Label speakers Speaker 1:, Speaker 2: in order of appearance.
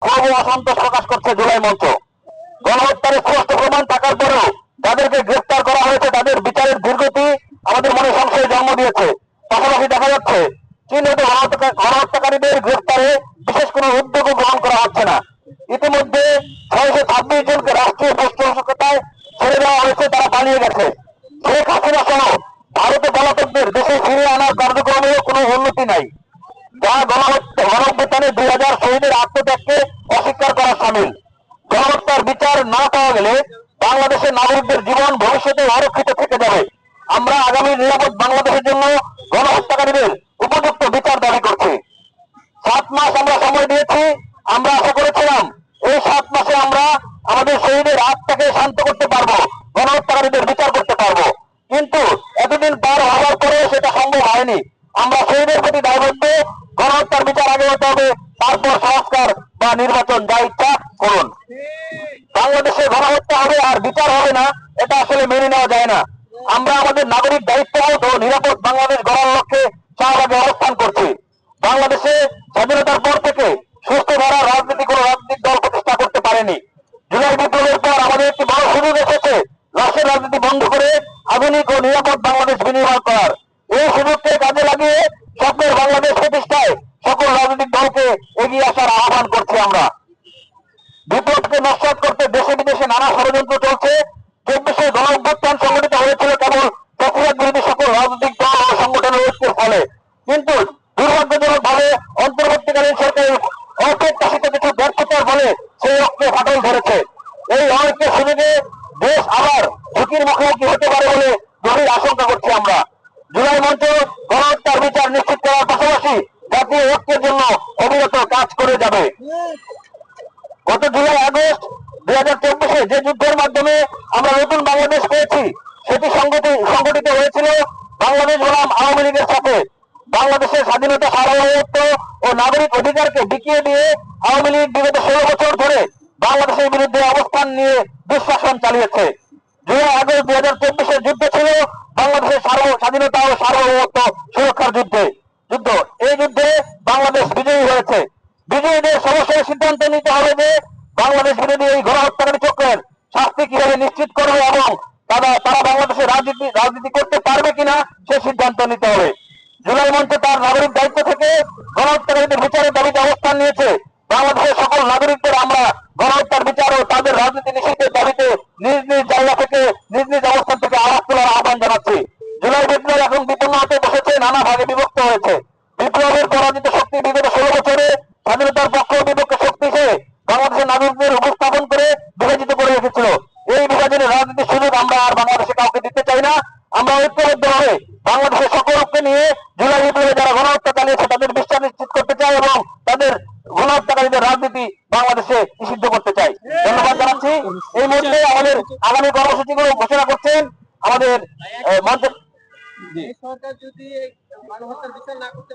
Speaker 1: ক্ষোভ অসন্তোষ প্রকাশ করছে জুলাই মঞ্চ। গণহত্যার স্পষ্ট প্রমাণ থাকার পরেও যাদেরকে গ্রেফতার করা হয়েছে, তাদের বিচারের দীর্ঘতি আমাদের মনে সংশয়ে জন্ম দিয়েছে। পাশাপাশি দেখা যাচ্ছে, চিহ্নিত গণহত্যা- গণহত্যাকারীদের গ্রেফতারে বিশেষ কোনো উদ্যোগও গ্রহণ করা হচ্ছে না। ইতিমধ্যে ছয়শো ছাব্বিশ জনকে রাষ্ট্রীয় পৃষ্ঠপোষকতায় ছেড়ে দেওয়া হয়েছে, তারা পালিয়ে গেছে। শেখ হাসিনা সহ ভারতে পলাতকদের দেশে ফিরিয়ে আনার কার্যক্রমেও কোনো উন্নতি নাই। যা গণহত্যা গণঅভ্যুত্থানে দুই হাজার শহীদের আত্মত্যাগকে অস্বীকার করা সামিল গণহত্যার বিচার না পাওয়া গেলে বাংলাদেশের নাগরিকদের জীবন ভবিষ্যতে অরক্ষিত থেকে যাবে। আমরা আগামী নিরাপদ বাংলাদেশের জন্য গণহত্যাকারীদের উপযুক্ত বিচার দাবি করছি। সাত মাস আমরা সময় দিয়েছি, আমরা আশা করেছিলাম এই সাত মাসে আমরা আমাদের শহীদের আত্মাকে শান্ত করতে পারব, গণহত্যাকারীদের বিচার করতে পারব। কিন্তু এতদিন পার হওয়ার পরে সেটা সম্ভব হয়নি। আমরা শহীদের প্রতি দায়বদ্ধ, গণহত্যার বিচার আগে হতে হবে, তারপর সংস্কার বা নির্বাচন যা ইচ্ছা বাংলাদেশে গণহত্যা হবে আর বিচার হবে না, এটা আসলে মেনে নেওয়া যায় না। আমরা আমাদের নাগরিক দায়িত্ববোধ ও নিরাপদ বাংলাদেশ গড়ার লক্ষ্যে শাহবাগে অবস্থান করছি। বাংলাদেশে স্বাধীনতার পর থেকে সুস্থ ধারা রাজনীতি কোনো রাজনৈতিক দল প্রতিষ্ঠা করতে পারেনি। জুলাই বিপ্লবের পর আমাদের একটি বড় সুযোগ এসেছে, রাষ্ট্রের রাজনীতি বন্ধ করে আধুনিক ও নিরাপদ বাংলাদেশ বিনির্মাণ করার। এই সুযোগকে কাজে লাগিয়ে স্বপ্নের বাংলাদেশ প্রতিষ্ঠায় সকল রাজনৈতিক দলকে এগিয়ে আসার আহ্বান করছি আমরা। বিপ্লবকে নস্বাত করতে দেশে বিদেশে নানা ষড়যন্ত্র চলছে। চব্বিশে গণ অভ্যুত্থান সংগঠিত হয়েছিল কেবল প্রতিবাদ বিরোধী সকল রাজনৈতিক দল ও সংগঠনের ঐক্যের ফলে। কিন্তু দুর্ভাগ্যজনক ভাবে অন্তর্বর্তীকালীন সরকারের অপ্রত্যাশিত কিছু ব্যর্থতার ফলে সেই ঐক্যে ফাটল ধরেছে। এই অনেকের সুযোগে দেশ আবার ঝুঁকির মুখোমুখি হতে পারে বলে গভীর আশঙ্কা করছি আমরা। জুলাই মঞ্চ গণহত্যার বিচার নিশ্চিত করার পাশাপাশি জাতীয় ঐক্যের জন্য অবিরত কাজ করে যাবে। গত জুলাই আগস্ট দুই হাজার চব্বিশে যে যুদ্ধের মাধ্যমে আমরা নতুন বাংলাদেশ পেয়েছি, সেটি সংগঠিত হয়েছিল বাংলাদেশ গোলাম আওয়ামী লীগের সাথে। বাংলাদেশের স্বাধীনতা সার্বভৌমত্ব ও নাগরিক অধিকারকে বিকিয়ে দিয়ে আওয়ামী লীগ বিগত ষোলো বছর ধরে বাংলাদেশের বিরুদ্ধে অবস্থান নিয়ে দুঃশাসন চালিয়েছে। জুলাই আগস্ট দুই হাজার চব্বিশের যুদ্ধ ছিল বাংলাদেশের স্বাধীনতা ও সার্বভৌমত্ব সুরক্ষার যুদ্ধে। যুদ্ধ এই যুদ্ধে বাংলাদেশ সিদ্ধান্ত নিতে হবে যে বাংলাদেশ বিরোধী এই গণহত্যাকারী চক্রের শাস্তি কীভাবে নিশ্চিত করবে এবং তারা তারা বাংলাদেশে রাজনীতি রাজনীতি করতে পারবে কিনা সে সিদ্ধান্ত নিতে হবে। জুলাই মঞ্চ তার নাগরিক দায়িত্ব থেকে গণহত্যাকারীদের বিচারের দাবিতে অবস্থান নিয়েছে। বাংলাদেশের সকল নাগরিকদের আমরা গণহত্যার বিচার ও তাদের রাজনীতি নিষিদ্ধের দাবিতে নিজ নিজ জায়গা থেকে, নিজ নিজ অবস্থান থেকে আওয়াজ তোলার আহ্বান জানাচ্ছি। জুলাই বিপ্লব এখন বিপন্ন হতে বসেছে নানা ভাগে বিভক্ত হয়েছে। বিপ্লবের পরাজিত শক্তি বিগত ষোলো বছরে স্বাধীনতার পক্ষ ও বিপক্ষে শক্তি হিসেবে নাগরিকদের উপস্থাপন করে বিভাজিত করে রেখেছিল। এই বিভাজনের রাজনীতির সুযোগ আমরা আর বাংলাদেশে কাউকে দিতে চাই না। আমরা ঐক্যবদ্ধ হয়ে বাংলাদেশের সকলকে নিয়ে জুলাই বিপ্লবে যারা গণহত্যা চালিয়েছে তাদের বিশ্বাস নিশ্চিত করতে চাই এবং তাদের গণহত্যাকারীদের রাজনীতি বাংলাদেশে নিষিদ্ধ করতে চাই। ধন্যবাদ জানাচ্ছি। এই মুহূর্তে আমাদের আগামী কর্মসূচিগুলো ঘোষণা করছেন আমাদের আহ,
Speaker 2: সরকার যদি না করতে